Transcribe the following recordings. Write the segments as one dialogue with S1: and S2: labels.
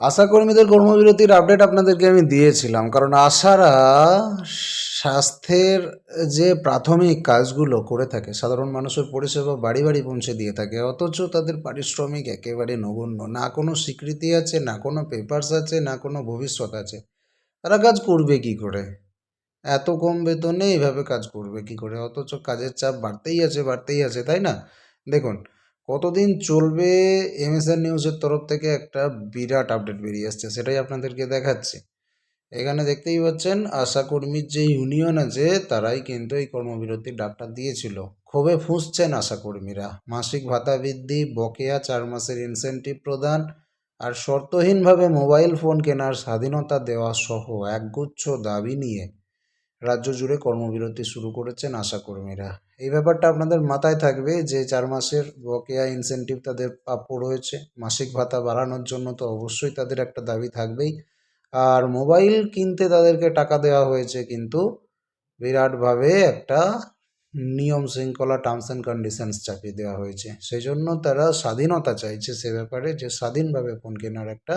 S1: আশাকর্মীদের কর্মবিরতির update আপনাদেরকে আমি দিয়েছিলাম, কারণ আশারা স্বাস্থ্যের যে প্রাথমিক কাজগুলো করে থাকে, সাধারণ মানুষের পরিষেবা বাড়ি বাড়ি পৌঁছে দিয়ে থাকে, অথচ তাদের পারিশ্রমিক একেবারে নগণ্য। না কোনো স্বীকৃতি আছে, না কোনো পেপারস আছে, না কোনো ভবিষ্যৎ আছে। তারা কাজ করবে কি করে? এত কম বেতনে এইভাবে কাজ করবে কি করে? অথচ কাজের চাপ বাড়তেই আছে বাড়তেই আছে, তাই না? দেখুন কতদিন চলবে এমএসএন নিউজের তরফ থেকে একটা বিরাট আপডেট বেরিয়ে আসছে, সেটাই আপনাদেরকে দেখাচ্ছি। এখানে দেখতেই পাচ্ছেন আশাকর্মীর যে ইউনিয়ন আছে, তারাই কিন্তু এই কর্মবিরতির ডাকটা দিয়েছিল। ক্ষোভে ফুঁসছেন আশাকর্মীরা মাসিক ভাতা বৃদ্ধি, বকেয়া চার মাসের ইনসেনটিভ প্রদান আর শর্তহীনভাবে মোবাইল ফোন কেনার স্বাধীনতা দেওয়া সহ একগুচ্ছ দাবি নিয়ে রাজ্য জুড়ে কর্মবিরতি শুরু করেছেন আশাকর্মীরা। এই ব্যাপারটা আপনাদের মাথায় থাকবে যে চার মাসের বকেয়া ইনসেনটিভ তাদের প্রাপ্য রয়েছে। মাসিক ভাতা বাড়ানোর জন্য তো অবশ্যই তাদের একটা দাবি থাকবেই। আর মোবাইল কিনতে তাদেরকে টাকা দেওয়া হয়েছে কিন্তু বিরাটভাবে একটা নিয়ম শৃঙ্খলা টার্মস অ্যান্ড কন্ডিশনস চাপিয়ে দেওয়া হয়েছে। সেই জন্য তারা স্বাধীনতা চাইছে সে ব্যাপারে যে স্বাধীনভাবে ফোন কেনার একটা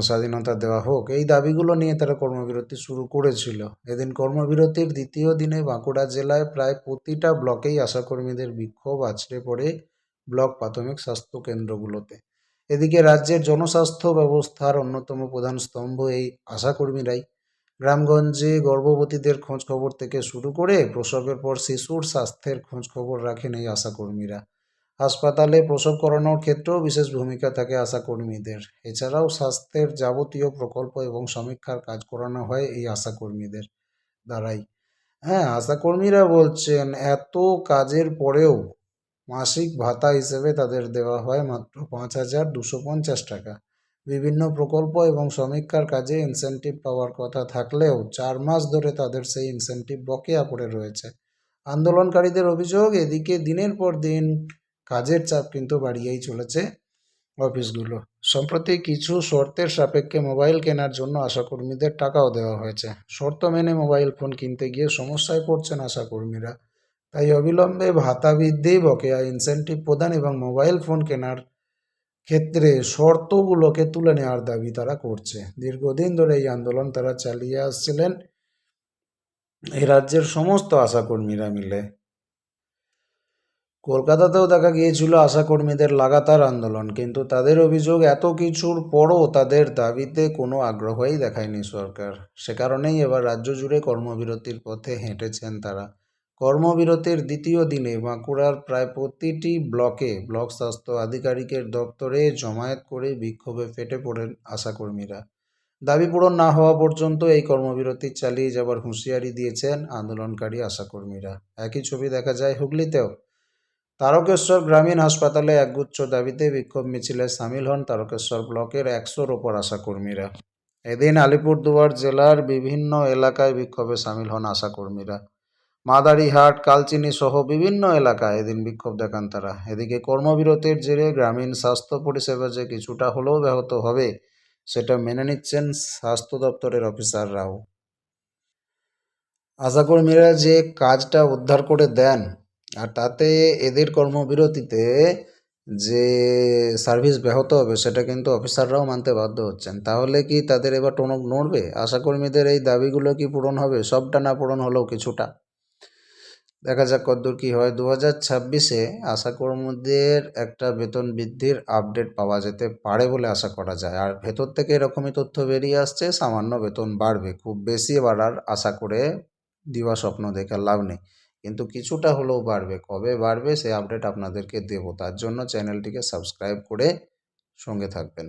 S1: স্বাধীনতা দেওয়া হোক। এই দাবিগুলো নিয়ে তারা কর্মবিরতি শুরু করেছিল। এদিন কর্মবিরতির দ্বিতীয় দিনে বাঁকুড়া জেলায় প্রায় প্রতিটা ব্লকেই আশাকর্মীদের বিক্ষোভ আছড়ে পড়ে ব্লক প্রাথমিক স্বাস্থ্য কেন্দ্রগুলোতে। এদিকে রাজ্যের জনস্বাস্থ্য ব্যবস্থার অন্যতম প্রধান স্তম্ভ এই আশাকর্মীরাই। গ্রামগঞ্জে গর্ভবতীদের খোঁজ খবর থেকে শুরু করে প্রসবের পর শিশুর স্বাস্থ্যের খোঁজ খবর রাখেন এই আশাকর্মীরা। হাসপাতালে প্রসব করানোর ক্ষেত্রেও বিশেষ ভূমিকা থাকে আশাকর্মীদের। এছাড়াও স্বাস্থ্যের যাবতীয় প্রকল্প এবং সমীক্ষার কাজ করানো হয় এই আশাকর্মীদের দ্বারাই। হ্যাঁ আশাকর্মীরা বলছেন, এত কাজের পরেও মাসিক ভাতা হিসেবে তাদের দেওয়া হয় মাত্র পাঁচ হাজার দুশো পঞ্চাশ টাকা। বিভিন্ন প্রকল্প এবং সমীক্ষার কাজে ইনসেনটিভ পাওয়ার কথা থাকলেও চার মাস ধরে তাদের সেই ইনসেনটিভ বকেয়া পড়ে রয়েছে। আন্দোলনকারীদের অভিযোগ, এদিকে দিনের পর দিন কাজের চাপ কিন্তু বাড়িয়েই চলেছে অফিসগুলো। সম্প্রতি কিছু শর্তের সাপেক্ষে মোবাইল কেনার জন্য আশাকর্মীদের টাকাও দেওয়া হয়েছে। শর্ত মেনে মোবাইল ফোন কিনতে গিয়ে সমস্যায় পড়ছেন আশাকর্মীরা। তাই অবিলম্বে ভাতা বৃদ্ধি, বকেয়া ইনসেনটিভ প্রদান এবং মোবাইল ফোন কেনার ক্ষেত্রে শর্তগুলোকে তুলে নেওয়ার দাবি তারা করছে। দীর্ঘদিন ধরে এই আন্দোলন তারা চালিয়ে আসছিলেন। এই রাজ্যের সমস্ত আশাকর্মীরা মিলে। কলকাতাতেও দেখা গিয়েছিল আশাকর্মীদের লাগাতার আন্দোলন, কিন্তু তাদের অভিযোগ এত কিছুর পরও তাদের দাবিতে কোনো আগ্রহই দেখায়নি সরকার। সে কারণেই এবার রাজ্য জুড়ে কর্মবিরতির পথে হেঁটেছেন তারা। কর্মবিরতির দ্বিতীয় দিনে বাঁকুড়ার প্রায় প্রতিটি ব্লকে ব্লক স্বাস্থ্য আধিকারিকের দপ্তরে জমায়েত করে বিক্ষোভে ফেটে পড়েন আশাকর্মীরা। দাবি পূরণ না হওয়া পর্যন্ত এই কর্মবিরতি চালিয়ে যাবার হুঁশিয়ারি দিয়েছেন আন্দোলনকারী আশাকর্মীরা। একই ছবি দেখা যায় হুগলিতেও। তারকেশ্বর গ্রামীণ হাসপাতালে একগুচ্ছ দাবিতে বিক্ষোভ মিছিলে সামিল হন তারকেশ্বর ব্লকের একশোর ওপর আশাকর্মীরা এদিন আলিপুরদুয়ার জেলার বিভিন্ন এলাকায় বিক্ষোভে সামিল হন আশাকর্মীরা মাদারিহাট, কালচিনি সহ বিভিন্ন এলাকায় এদিন বিক্ষোভ দেখান তারা। এদিকে কর্মবিরতির জেরে গ্রামীণ স্বাস্থ্য পরিষেবা যে কিছুটা হলেও ব্যাহত হবে, সেটা মেনে নিচ্ছেন স্বাস্থ্য দপ্তরের অফিসাররাও আশাকর্মীরা যে কাজটা উদ্ধার করে দেন আর তাতে এদের কর্মবিরতিতে যে সার্ভিস ব্যাহত হবে সেটা কিন্তু অফিসাররাও মানতে বাধ্য হচ্ছেন। তাহলে কি তাদের এবার টনক নড়বে? আশাকর্মীদের এই দাবিগুলো কি পূরণ হবে? সবটা না পূরণ হলেও কিছুটা। দেখা যাক কতদূর কী হয়। দু হাজার ছাব্বিশে আশাকর্মীদের একটা বেতন বৃদ্ধির আপডেট পাওয়া যেতে পারে বলে আশা করা যায়। আর ভেতর থেকে এরকমই তথ্য বেরিয়ে আসছে, সামান্য বেতন বাড়বে। খুব বেশি বাড়ার আশা করে দিবা স্বপ্ন দেখে লাভ নেই। কিন্তু কিছুটা হলেও বাড়বে। কবে বাড়বে সে আপডেট আপনাদেরকে দেব। তার জন্য চ্যানেলটিকে সাবস্ক্রাইব করে সঙ্গে থাকবেন।